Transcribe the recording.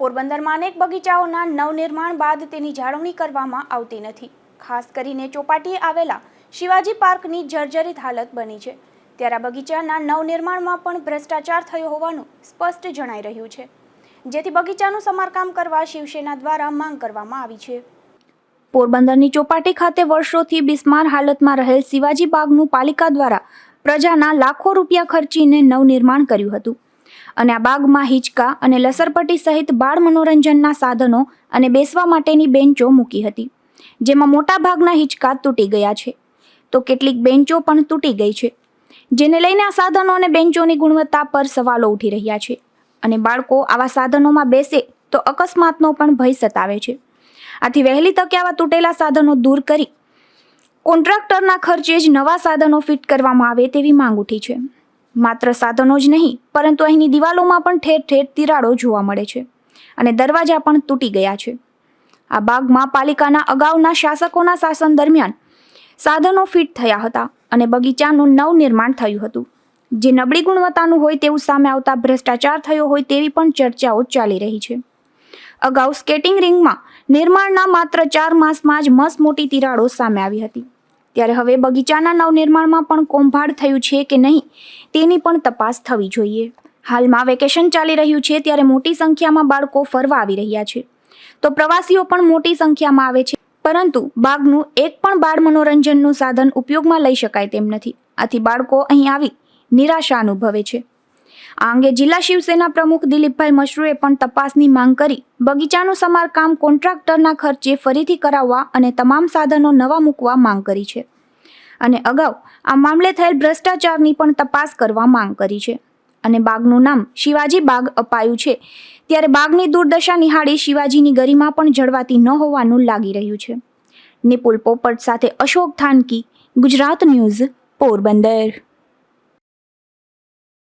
પોરબંદરમાં અનેક બગીચાઓના નવનિર્માણ બાદ તેની જાળવણી કરવામાં આવતી નથી. ખાસ કરીને ચોપાટીએ આવેલા શિવાજી પાર્કની જર્જરિત હાલત બની છે. ત્યારે બગીચાના નવનિર્માણમાં પણ ભ્રષ્ટાચાર થયો હોવાનું સ્પષ્ટ જણાઈ રહ્યું છે. જેથી બગીચાનું સમારકામ કરવા શિવસેના દ્વારા માંગ કરવામાં આવી છે. પોરબંદરની ચોપાટી ખાતે વર્ષોથી બિસ્માર હાલતમાં રહેલ શિવાજી બાગનું પાલિકા દ્વારા પ્રજાના લાખો રૂપિયા ખર્ચીને નવનિર્માણ કર્યું હતું. અને આ બાગમાં હિંચકા અને લસરપટ્ટી સહિત બાળ મનોરંજનના સાધનો અને બેસવા માટેની બેન્ચો મૂકી હતી, જેમાં મોટાભાગના હિંચકા તૂટી ગયા છે. તો કેટલીક બેન્ચો પણ તૂટી ગઈ છે, જેને લઈને આ સાધનો અને બેન્ચોની ગુણવત્તા પર સવાલો ઉઠી રહ્યા છે. અને બાળકો આવા સાધનોમાં બેસે તો અકસ્માતનો પણ ભય સતાવે છે. આથી વહેલી તકે આવા તૂટેલા સાધનો દૂર કરી કોન્ટ્રાક્ટરના ખર્ચે જ નવા સાધનો ફિટ કરવામાં આવે તેવી માંગ ઉઠી છે. માત્ર સાધનો જ નહીં, પરંતુ અહીંની દિવાલોમાં પણ ઠેર ઠેર તિરાડો જોવા મળે છે અને દરવાજા પણ તૂટી ગયા છે. આ બાગમાં પાલિકાના અગાઉના શાસકોના શાસન દરમિયાન સાધનો ફિટ થયા હતા અને બગીચાનું નવનિર્માણ થયું હતું. જે નબળી ગુણવત્તાનું હોય તેવું સામે આવતા ભ્રષ્ટાચાર થયો હોય તેવી પણ ચર્ચાઓ ચાલી રહી છે. અગાઉ સ્કેટિંગ રિંગમાં નિર્માણના માત્ર ચાર માસમાં જ મસ્ત મોટી તિરાડો સામે આવી હતી. ત્યારે હવે બગીચાના નવનિર્માણમાં પણ કોંભાડ થયું છે કે નહીં, તેની પણ તપાસ થવી જોઈએ. હાલમાં વેકેશન ચાલી રહ્યું છે ત્યારે મોટી સંખ્યામાં બાળકો ફરવા આવી રહ્યા છે. તો પ્રવાસીઓ પણ મોટી સંખ્યામાં આવે છે. પરંતુ બાગનું એક પણ બાળ મનોરંજનનું સાધન ઉપયોગમાં લઈ શકાય તેમ નથી. આથી બાળકો અહીં આવી નિરાશા અનુભવે છે. આ અંગે જિલ્લા શિવસેના પ્રમુખ દિલીપભાઈ મશરૂએ પણ તપાસની માંગ કરી. બગીચાનું સમારકામ કોન્ટ્રાક્ટરના ખર્ચે ફરીથી કરાવવા અને તમામ સાધનો નવા મૂકવા માંગ કરી છે. અને અગાઉ આ મામલે થયેલ ભ્રષ્ટાચારની પણ તપાસ કરવા માંગ કરી છે. અને બાગનું નામ શિવાજી બાગ અપાયું છે. ત્યારે બાગની દુર્દશા નિહાળી શિવાજીની ગરિમા પણ જળવાતી ન હોવાનું લાગી રહ્યું છે. નિપુલ પોપટ સાથે અશોક થાનકી, ગુજરાત ન્યૂઝ, પોરબંદર.